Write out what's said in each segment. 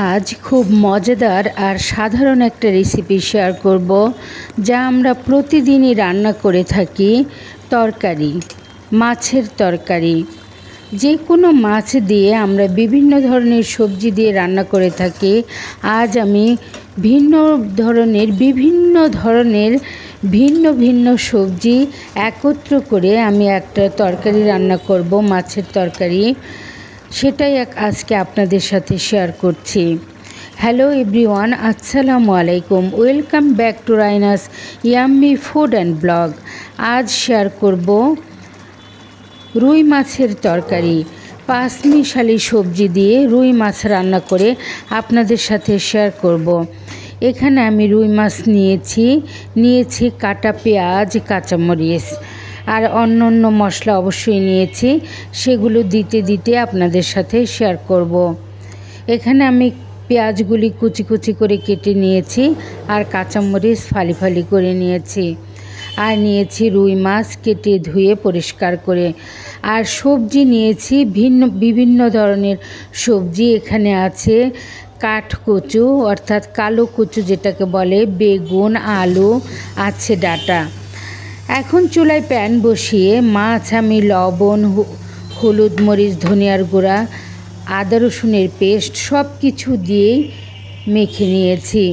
আজ খুব মজাদার আর সাধারণ একটা রেসিপি শেয়ার করব, যা আমরা প্রতিদিনই রান্না করে থাকি, তরকারি, মাছের তরকারি। যে কোনো মাছ দিয়ে আমরা বিভিন্ন ধরনের সবজি দিয়ে রান্না করে থাকি। আজ আমি ভিন্ন ধরনের, বিভিন্ন ধরনের, ভিন্ন ভিন্ন সবজি একত্র করে আমি একটা তরকারি রান্না করব, মাছের তরকারি। সেটাই এক আজকে আপনাদের সাথে শেয়ার করছি। হ্যালো এভরিওয়ান আসসালামু আলাইকুম। Welcome back to রাইনাস yummy food and blog আজ শেয়ার করব রুই মাছের তরকারি। পাঁচমিশালি সবজি দিয়ে রুই মাছ রান্না করে আপনাদের সাথে শেয়ার করব। এখানে আমি রুই মাছ নিয়েছি নিয়েছি কাটা পেঁয়াজ, কাঁচামরিচ। আর অন্য অন্য মশলা অবশ্যই নিয়েছি। সেগুলো দিতে দিতে আপনাদের সাথে শেয়ার করব। এখানে আমি পেঁয়াজগুলি কুচি কুচি করে কেটে নিয়েছি আর কাঁচামরিচ ফালি ফালি করে নিয়েছি। আর নিয়েছি রুই মাছ কেটে ধুয়ে পরিষ্কার করে। আর সবজি নিয়েছি ভিন্ন, বিভিন্ন ধরনের সবজি। এখানে আছে কাঠ কচু, অর্থাৎ কালো কচু যেটাকে বলে, বেগুন, আলু, আছে ডাটা। এখন চুলায় প্যান বসিয়ে মাছ, আমি লবণ হলুদ মরিচ, ধনিয়ার গুঁড়া, আদা রসুনের পেস্ট সব কিছু দিয়েই মেখে নিয়েছি।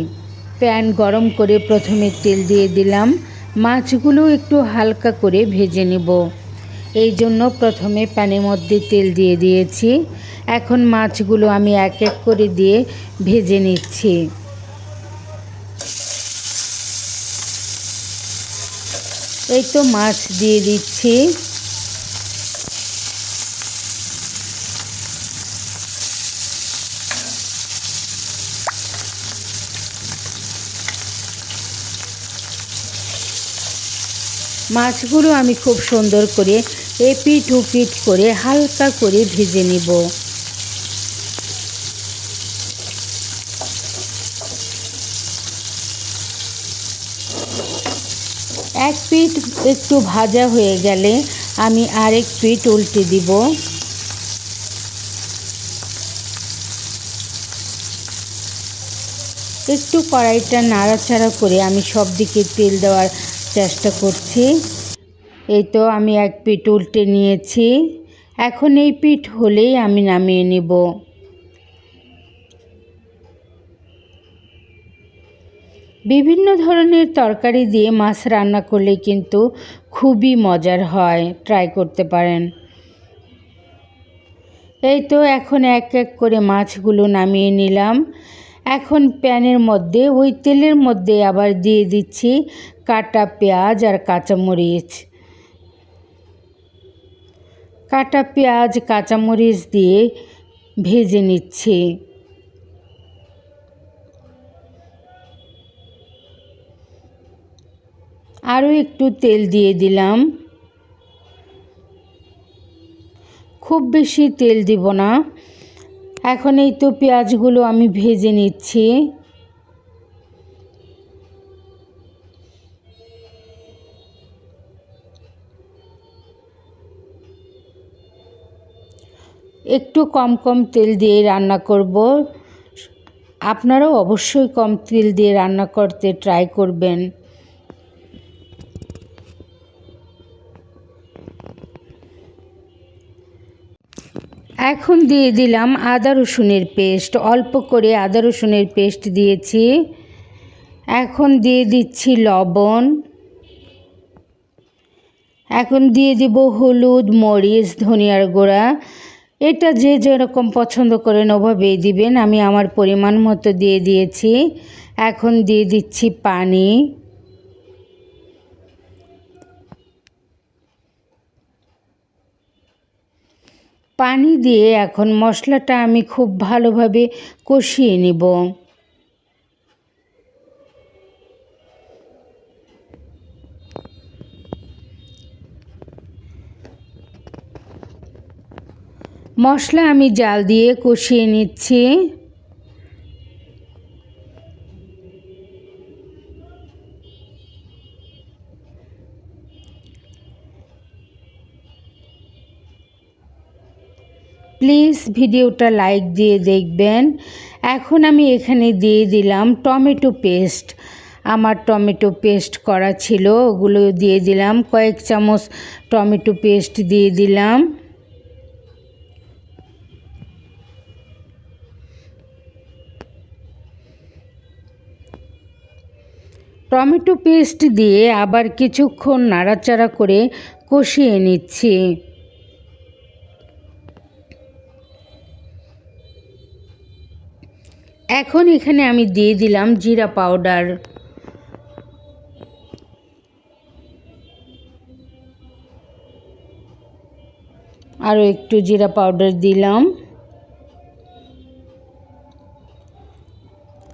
প্যান গরম করে প্রথমে তেল দিয়ে দিলাম। মাছগুলো একটু হালকা করে ভেজে নেব। এই জন্য প্রথমে প্যানের মধ্যে তেল দিয়ে দিয়েছি। এখন মাছগুলো আমি এক এক করে দিয়ে ভেজে নিচ্ছি। এই তো মাছ দিয়ে দিচ্ছি। মাছগুলো আমি খুব সুন্দর করে এপিট উপিট করে হালকা করে ভেজে নিব। এক পিঠ একটু ভাজা হয়ে গেলে আমি আরেক পিঠ উল্টে দিব। একটু কড়াইটা নাড়াচাড়া করে আমি সব দিকে তেল দেওয়ার চেষ্টা করছি। এই তো আমি এক পিঠ উল্টে নিয়েছি। এখন এই পিঠ হলেই আমি নামিয়ে নেব। বিভিন্ন ধরনের তরকারি দিয়ে মাছ রান্না করলে কিন্তু খুবই মজার হয়। ট্রাই করতে পারেন। এই তো এখন এক এক করে মাছগুলো নামিয়ে নিলাম। এখন প্যানের মধ্যে, ওই তেলের মধ্যে আবার দিয়ে দিচ্ছি কাটা পেঁয়াজ আর কাঁচামরিচ। কাটা পেঁয়াজ, কাঁচামরিচ দিয়ে ভেজে নিচ্ছি। আরও একটু তেল দিয়ে দিলাম। খুব বেশি তেল দিব না। এখন এই তো পেঁয়াজগুলো আমি ভেজে নিচ্ছি। একটু কম কম তেল দিয়ে রান্না করব। আপনারাও অবশ্যই কম তেল দিয়ে রান্না করতে ট্রাই করবেন। এখন দিয়ে দিলাম আদা রসুনের পেস্ট। অল্প করে আদা রসুনের পেস্ট দিয়েছি। এখন দিয়ে দিচ্ছি লবণ। এখন দিয়ে দিব হলুদ, মরিচ, ধনিয়ার গুঁড়া। এটা যে যেরকম পছন্দ করেন ওভাবেই দিবেন। আমি আমার পরিমাণ মতো দিয়ে দিয়েছি। এখন দিয়ে দিচ্ছি পানি। পানি দিয়ে এখন মশলাটা আমি খুব ভালোভাবে কষিয়ে নেব। মশলা আমি জাল দিয়ে কষিয়ে নিচ্ছি। প্লিজ ভিডিওটা লাইক দিয়ে দেখবেন। এখন আমি এখানে দিয়ে দিলাম টমেটো পেস্ট। আমার টমেটো পেস্ট করা ছিল, ওগুলো দিয়ে দিলাম। কয়েক চামচ টমেটো পেস্ট দিয়ে দিলাম। টমেটো পেস্ট দিয়ে আবার কিছুক্ষণ নাড়াচাড়া করে কষিয়ে নিচ্ছি। এখন এখানে আমি দিয়ে দিলাম জিরা পাউডার। আরও একটু জিরা পাউডার দিলাম।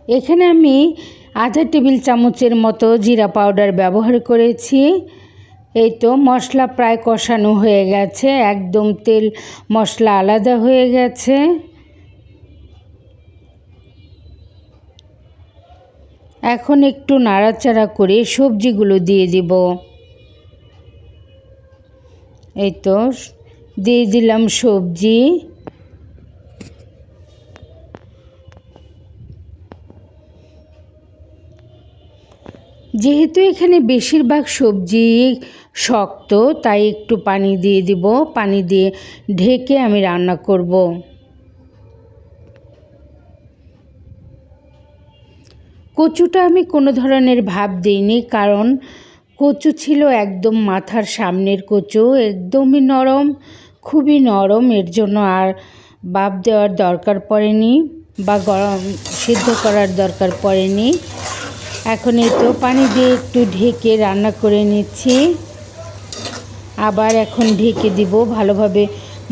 এখানে আমি আধা টেবিল চামচের মতো জিরা পাউডার ব্যবহার করেছি। এই তো মশলা প্রায় কষানো হয়ে গেছে, একদম তেল মশলা আলাদা হয়ে গেছে। এখন একটু নাড়াচাড়া করে সবজিগুলো দিয়ে দিব। এই তো, দিয়ে দিলাম সবজি। যেহেতু এখানে বেশিরভাগ সবজি শক্ত, তাই একটু পানি দিয়ে দিব। পানি দিয়ে ঢেকে আমি রান্না করব। কচুটা আমি কোনো ধরনের ভাব দিইনি, কারণ কচু ছিল একদম মাথার সামনের কচু, একদমই নরম, খুবই নরম, এর জন্য আর বাপ দেওয়ার দরকার পড়েনি বা গরম, সিদ্ধ করার দরকার পড়েনি। এখন এই তো পানি দিয়ে একটু ঢেকে রান্না করে নিচ্ছি। আবার এখন ঢেকে দিব, ভালোভাবে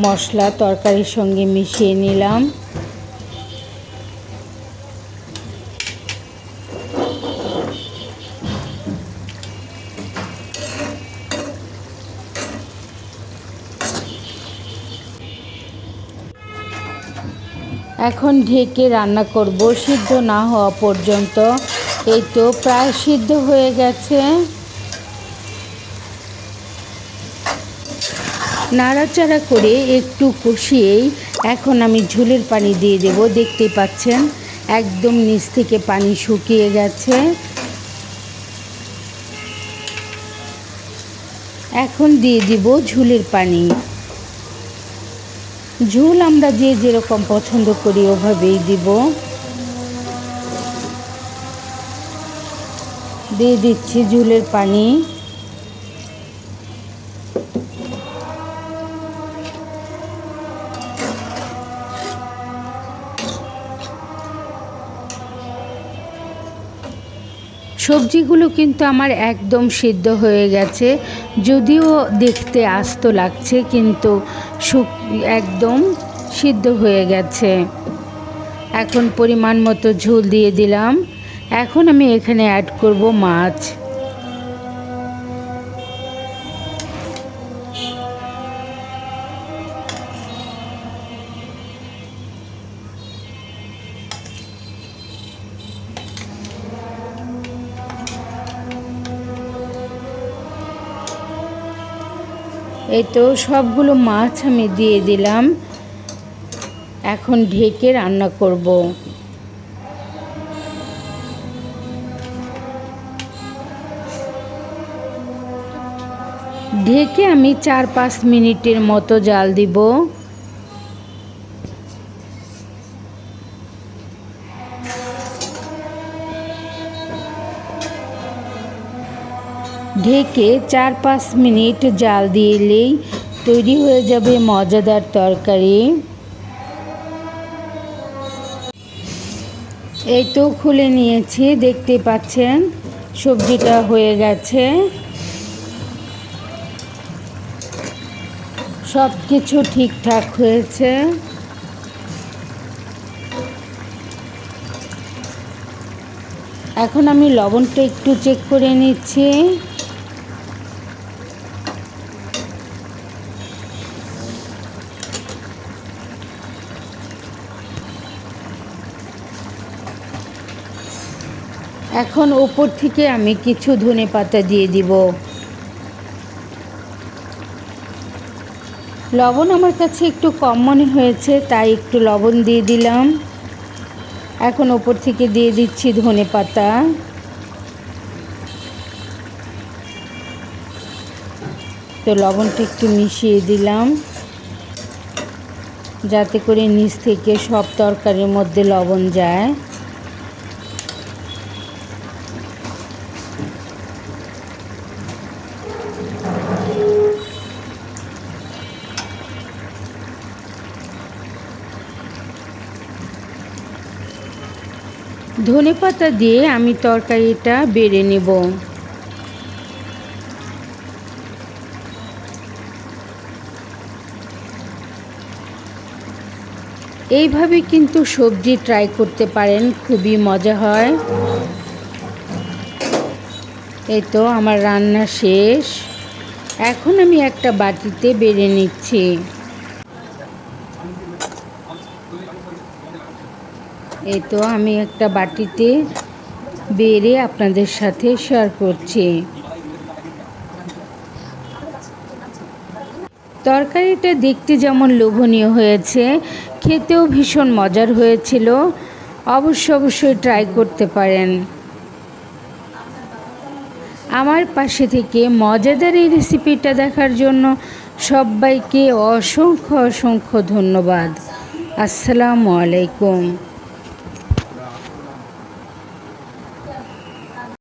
মশলা তরকারির সঙ্গে মিশিয়ে নিলাম। এখন ঢেকে রান্না করব। সিদ্ধ না হওয়া পর্যন্ত। এই তো প্রায় সিদ্ধ হয়ে গেছে। নাড়াচাড়া করে একটু কষিয়েই এখন আমি ঝোলের পানি দিয়ে দেব। দেখতে পাচ্ছেন, একদম নিচ থেকে পানি শুকিয়ে গেছে। এখন দিয়ে দিব ঝুলের পানি। ঝোল আমরা যে যেরকম পছন্দ করি ওভাবেই দিব। দিয়ে দিচ্ছি ঝুলের পানি। সবজিগুলো কিন্তু আমার একদম সিদ্ধ হয়ে গেছে। যদিও দেখতে আস্ত লাগছে, কিন্তু একদম সিদ্ধ হয়ে গেছে। এখন পরিমাণ মতো ঝোল দিয়ে দিলাম। এখন আমি এখানে অ্যাড করব মাছ। এই তো সবগুলো মাছ আমি দিয়ে দিলাম। এখন ঢেকে রান্না করব। ঢেকে আমি চার পাঁচ মিনিটের মতো জাল দিব। ঢেকে চার পাঁচ মিনিট জাল দিলেই তৈরি হয়ে যাবে মজাদার তরকারি। এই তো খুলে নিয়েছি, দেখতে পাচ্ছেন, সবজিটা হয়ে গেছে। সব কিছু ঠিকঠাক হয়েছে। এখন আমি লবণটা একটু চেক করে নিচ্ছি। এখন ওপর থেকে আমি কিছু ধনে পাতা দিয়ে দিব। লবণ আমার কাছে একটু কম মনে হয়েছে, তাই একটু লবণ দিয়ে দিলাম। এখন ওপর থেকে দিয়ে দিচ্ছি ধনে পাতা। তো লবণটা একটু মিশিয়ে দিলাম, যাতে করে নিচ থেকে সব তরকারির মধ্যে লবণ যায়। ধনে পাতা দিয়ে আমি তরকারিটা বেড়ে নেব। এইভাবে কিন্তু সবজি ট্রাই করতে পারেন, খুবই মজা হয়। এই তো আমার রান্না শেষ। এখন আমি একটা বাটিতে বেড়ে নিচ্ছি। এই তো আমি একটা বাটিতে বেড়ে আপনাদের সাথে শেয়ার করছি। তরকারিটা দেখতে যেমন লোভনীয় হয়েছে, খেতেও ভীষণ মজার হয়েছিল। অবশ্য অবশ্যই ট্রাই করতে পারেন। আমার পাশে থেকে মজাদার এই রেসিপিটা দেখার জন্য সবাইকে অসংখ্য অসংখ্য ধন্যবাদ। আসসালামু আলাইকুম।